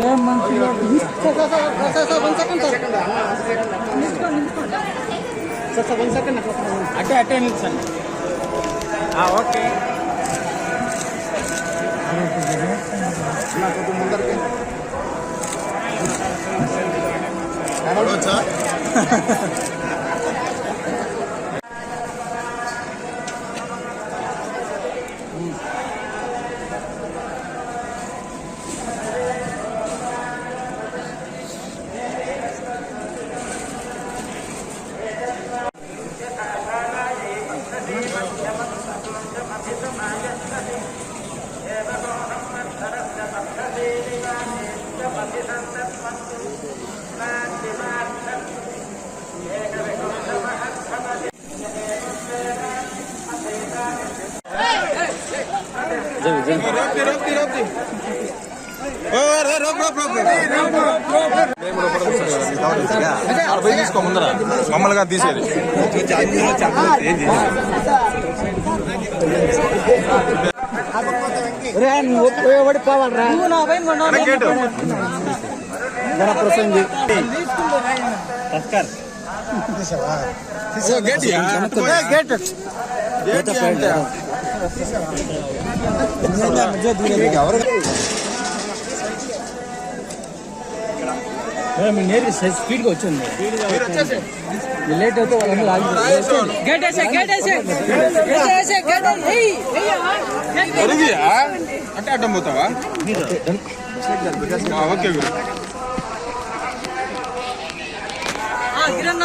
ఏం మంచిగా అట్టే అట్టే నిల్చండి ఆ, ఓకే పోయి తీసుకో ముందర మమ్మల్ని తీసేది పోయేవాడు కావాలరా గేటు ప్రసంగి గేట్ స్పీడ్గా వచ్చింది లేట్ అయితే గేట్ వేసే గేట్ వేసే గేట్ వేసే గేట్ అంటే అడ్డం పోతావా ఓకే గురు కిరణ్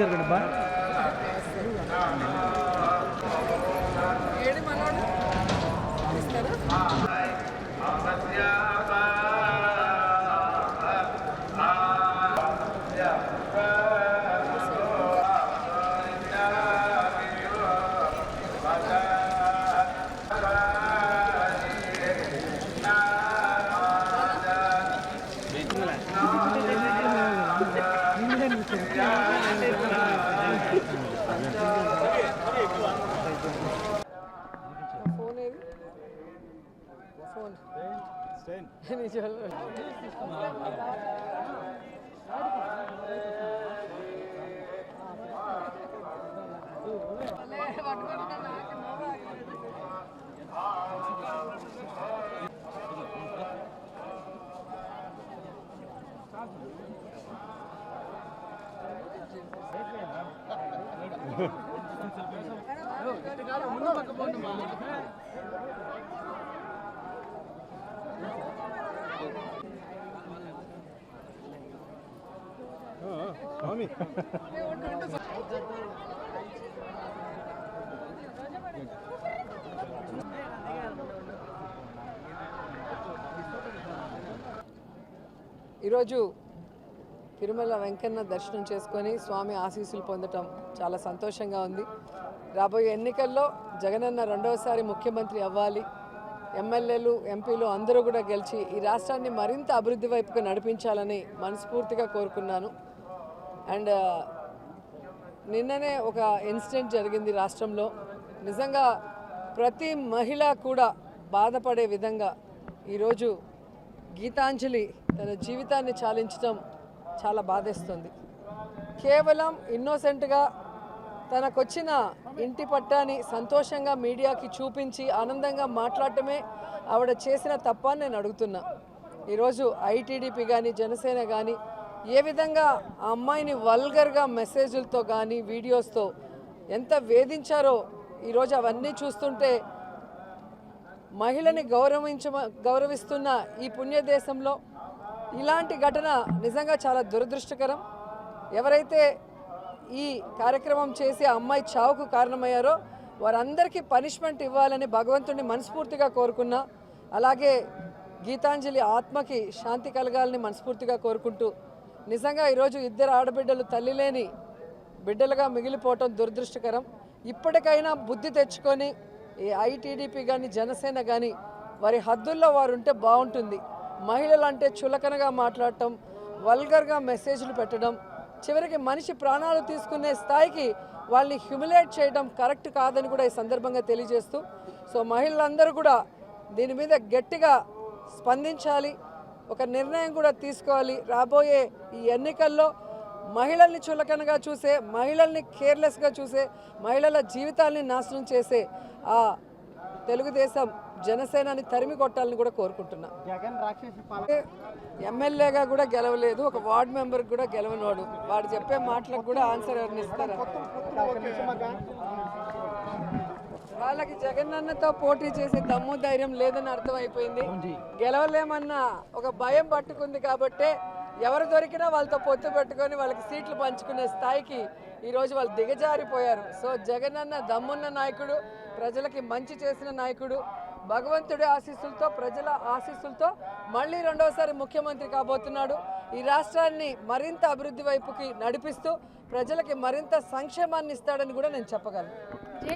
బా ఫోన్ சொல்றேன் நீ சொல்றேன் முன்ன பக்கம் போகணுமா? స్వామి. ఈరోజు తిరుమల వెంకన్న దర్శనం చేసుకొని స్వామి ఆశీస్సులు పొందటం చాలా సంతోషంగా ఉంది. రాబోయే ఎన్నికల్లో జగనన్న రెండవసారి ముఖ్యమంత్రి అవ్వాలి. ఎమ్మెల్యేలు ఎంపీలు అందరూ కూడా గెలిచి ఈ రాష్ట్రాన్ని మరింత అభివృద్ధి వైపుకు నడిపించాలని మనస్ఫూర్తిగా కోరుకున్నాను. అండ్ నిన్ననే ఒక ఇన్సిడెంట్ జరిగింది రాష్ట్రంలో. నిజంగా ప్రతి మహిళ కూడా బాధపడే విధంగా ఈరోజు గీతాంజలి తన జీవితాన్ని చాలించడం చాలా బాధేస్తుంది. కేవలం ఇన్నోసెంట్గా తనకొచ్చిన ఇంటి పట్టాని సంతోషంగా మీడియాకి చూపించి ఆనందంగా మాట్లాడటమే ఆవిడ చేసిన తప్ప నేను అడుగుతున్నా. ఈరోజు ఐటీడీపీ కానీ జనసేన కానీ ఏ విధంగా ఆ అమ్మాయిని వల్గర్గా మెసేజ్లతో కానీ వీడియోస్తో ఎంత వేధించారో ఈరోజు అవన్నీ చూస్తుంటే మహిళని గౌరవించ గౌరవిస్తున్న ఈ పుణ్యదేశంలో ఇలాంటి ఘటన నిజంగా చాలా దురదృష్టకరం. ఎవరైతే ఈ కార్యక్రమం చేసి ఆ అమ్మాయి చావుకు కారణమయ్యారో వారందరికీ పనిష్మెంట్ ఇవ్వాలని భగవంతుడిని మనస్ఫూర్తిగా కోరుకున్నా అలాగే గీతాంజలి ఆత్మకి శాంతి కలగాలని మనస్ఫూర్తిగా కోరుకుంటూ నిజంగా ఈరోజు ఇద్దరు ఆడబిడ్డలు తల్లి లేని బిడ్డలుగా మిగిలిపోవటం దురదృష్టకరం. ఇప్పటికైనా బుద్ధి తెచ్చుకొని ఈ ఐటీడీపీ కానీ జనసేన కానీ వారి హద్దుల్లో వారు ఉంటే బాగుంటుంది. మహిళలు అంటే చులకనగా మాట్లాడటం వల్గర్గా మెసేజ్లు పెట్టడం చివరికి మనిషి ప్రాణాలు తీసుకునే స్థాయికి వాళ్ళని హ్యూమిలేట్ చేయడం కరెక్ట్ కాదని కూడా ఈ సందర్భంగా తెలియజేస్తూ సో మహిళలందరూ కూడా దీని మీద గట్టిగా స్పందించాలి. ఒక నిర్ణయం కూడా తీసుకోవాలి. రాబోయే ఈ ఎన్నికల్లో మహిళల్ని చులకనగా చూసే మహిళల్ని కేర్లెస్గా చూసే మహిళల జీవితాల్ని నాశనం చేసే ఆ తెలుగుదేశం జనసేనని తరిమి కొట్టాలని కూడా కోరుకుంటున్నా. ఎమ్మెల్యేగా కూడా గెలవలేదు. ఒక వార్డ్ మెంబర్ కూడా గెలవనోడు. వాడు చెప్పే మాటలకు కూడా ఆన్సర్ ఎవరిని ఇస్తారా? వాళ్ళకి జగనన్నతో పోటీ చేసే దమ్ము ధైర్యం లేదని అర్థమైపోయింది. గెలవలేమన్న ఒక భయం పట్టుకుంది కాబట్టే ఎవరు దొరికినా వాళ్ళతో పొత్తు పెట్టుకొని వాళ్ళకి సీట్లు పంచుకునే స్థాయికి ఈరోజు వాళ్ళు దిగజారిపోయారు. సో జగనన్న దమ్మున్న నాయకుడు ప్రజలకి మంచి చేసిన నాయకుడు భగవంతుడి ఆశీస్సులతో ప్రజల ఆశీస్సులతో మళ్ళీ రెండవసారి ముఖ్యమంత్రి కాబోతున్నాడు. ఈ రాష్ట్రాన్ని మరింత అభివృద్ధి వైపుకి నడిపిస్తూ ప్రజలకి మరింత సంక్షేమాన్ని ఇస్తాడని కూడా నేను చెప్పగలను.